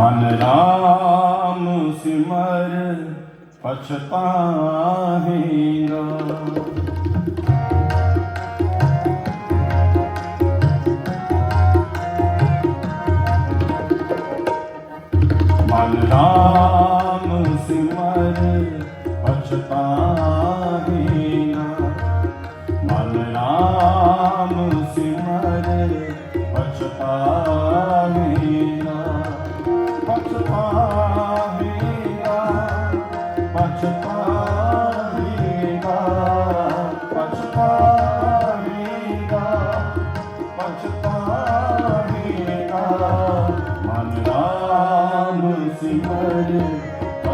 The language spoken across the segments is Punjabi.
ਮਨ ਰਾਮ ਸਿਮਰ ਪਛਤਾਹੀ ਰਾਮ ਮਨ ਰਾਮ ਸਿਮਰ ਪਛਤਾਹੀ ਨਾ ਮਨ ਰਾਮ ਸਿਮਰ ਪਛਤਾਹੀ see my dear,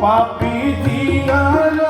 ਪਾਪੀ ਦੀਆਂ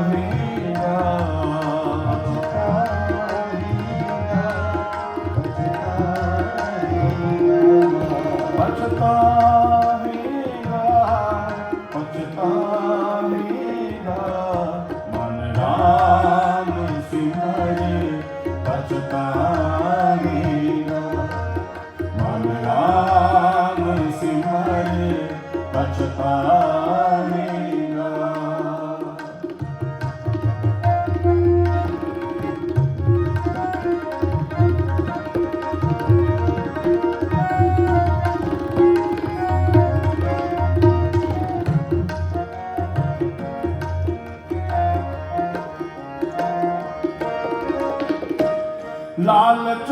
ਮਨ ਪਛਤਾਵੇਗਾ ਲਾਲਚ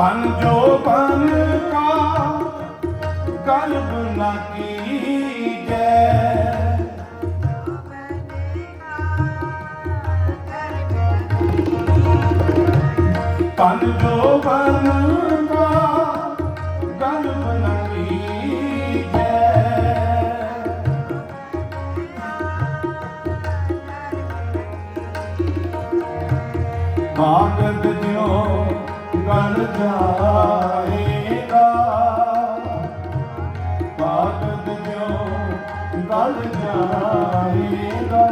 ਤਨ ਜੋ ਬਨ ਕਾ, ਕਲਬ ਨਾ ਕੀਜੈ। ਤਨ ਜੋ ਬਨ ਕਾ, ਕਲਬ ਨਾ ਕੀਜੈ। ਬਾਗਦ ਜਿਉ ਗਲ ਜਾਏਗਾ। ਕਾਗਦ ਜਿਉ ਗਲ ਜਾਏਗਾ।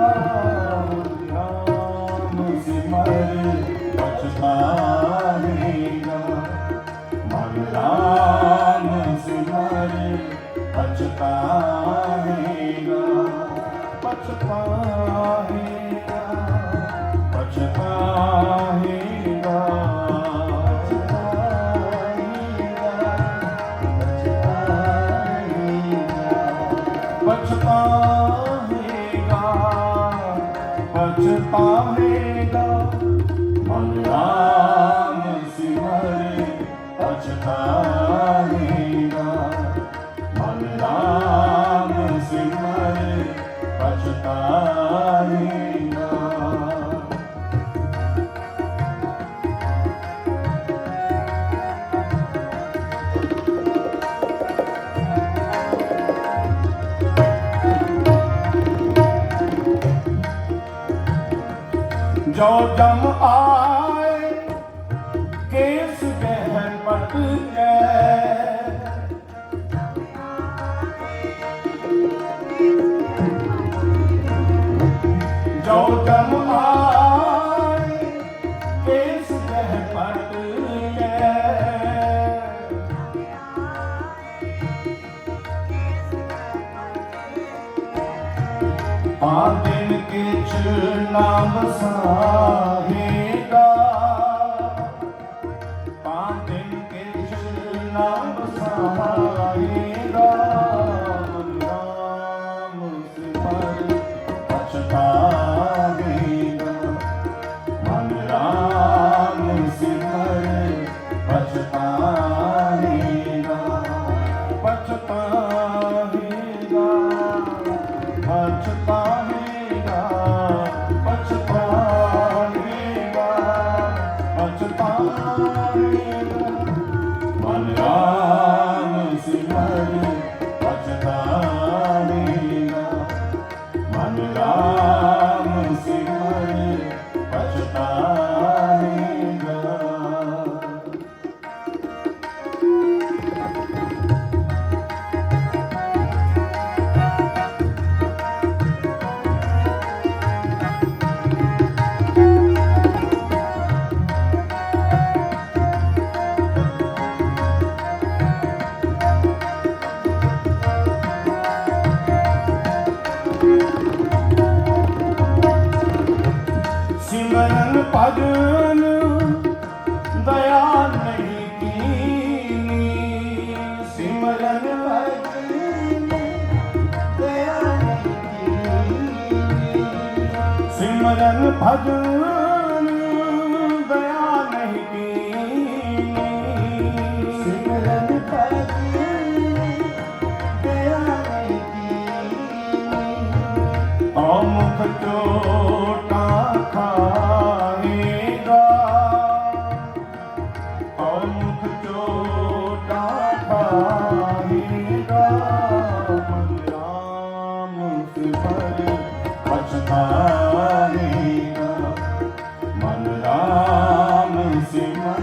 ਰਾਮ ਸਿਮਰ ਪਛਤਾਏਗਾ। ਮਨ ਰਾਮ ਸਿਮਰ ਪਛਤਾਏਗਾ। ਪਛਤਾਏਗਾ। ਪਛਤਾਏਗਾ ਜੋ ਜਮ ਆ ਜੋ ਜਮ ਆਏ ਕੇਸ ਗਹਿ ਪਟ ਗਏ ਆਦਿਨ ਕਿਛ ਨਾਮ ਸਾਹੇਗਾ। ਆਦਿਨ ਕਿਛ ਨਾਮ ਸਾਹੇਗਾ। ਪਛਤਾਵੇਗਾ ਸਿਮਰਨ ਭਜਨ ਦਇਆ ਨਹੀਂ ਕੀਨੀ ਸਿਮਰਨ ਭਜਨ ਦਇਆ ਨਹੀਂ ਕੀਨੀ ਔ ਮੁਖ ਚੋਟਾ ਖਾਏਗਾ। ਔ ਮੁਖ ਚੋਟਾ ਖਾਏਗਾ। ਮਨ ਰਾਮ ਸਿਮਰ ਪਛਤਾਏਗਾ ਮਨ ਰਾਮ ਸਿਮਰ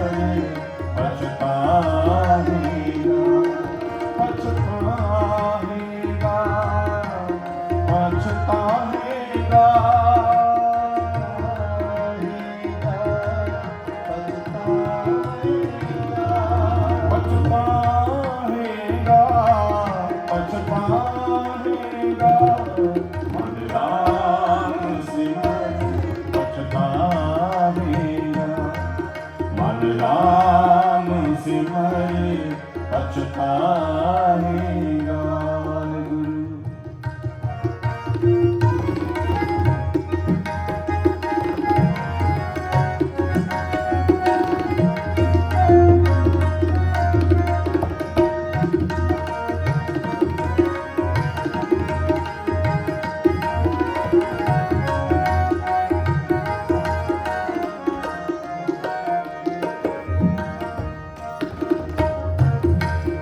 ਪਛਤਾਏਗਾ ਪਛਤਾਏਗਾ ਪਛਤਾਏਗਾ ਪਛਤਾਏਗਾ ਪਛਤਾਏਗਾ ਮਨ ਰਾਮ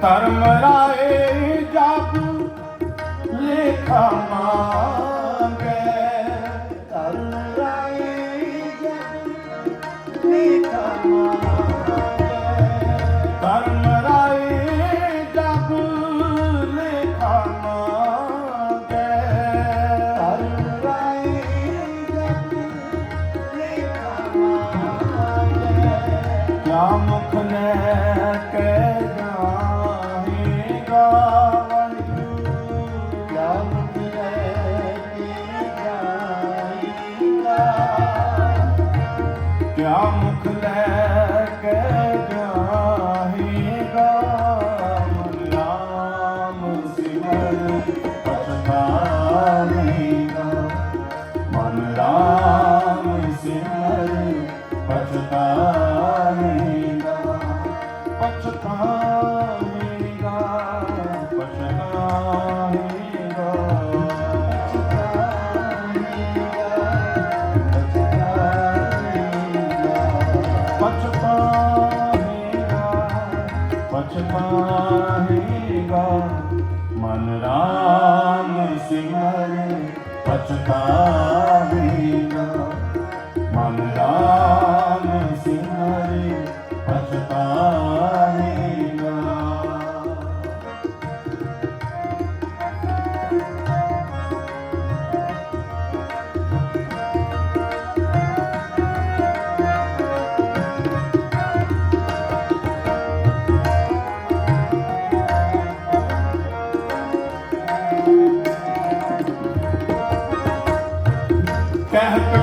ਧਰਮ ਰਾਏ ਕਿਆ ਮੁਖ ਲੈ ਪਛਤਾਵੇਗਾ ਮਨ ਰਾਮ ਸਿਮਰ ਪਛਤਾਵੇਗਾ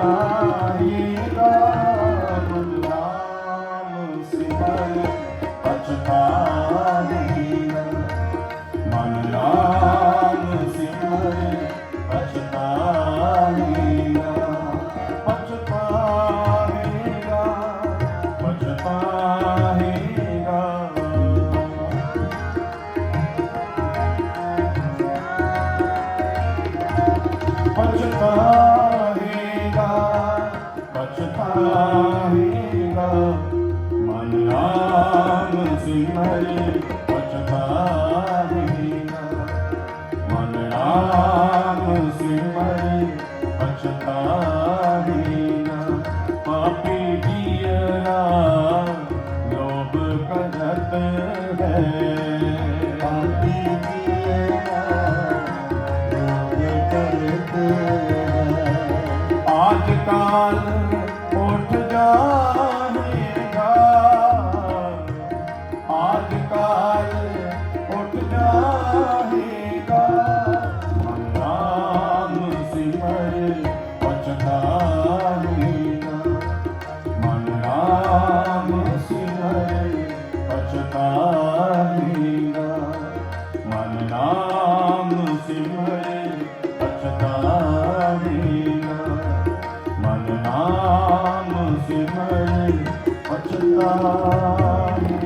Sai ਸਿਮਰ ਪਛਤਾਵੇਗਾ ਮਨ ਨਾਮ ਸਿਮਰ ਪਛਤਾਵੇਗਾ ਪਾਪੀ ਜੀਰਾ ਲੋਭ ਕਰਤ ਹੈ ਪਾਪੀ ਜੀਆ ਰੋਗ ਕਰਤ ਹੈ ਨਾਮ ਸਿਮਰ ਪਛਤਾਵੇਗਾ ਮਨ ਨਾਮ ਸਿਮਰ ਪਛਤਾਵੇਗਾ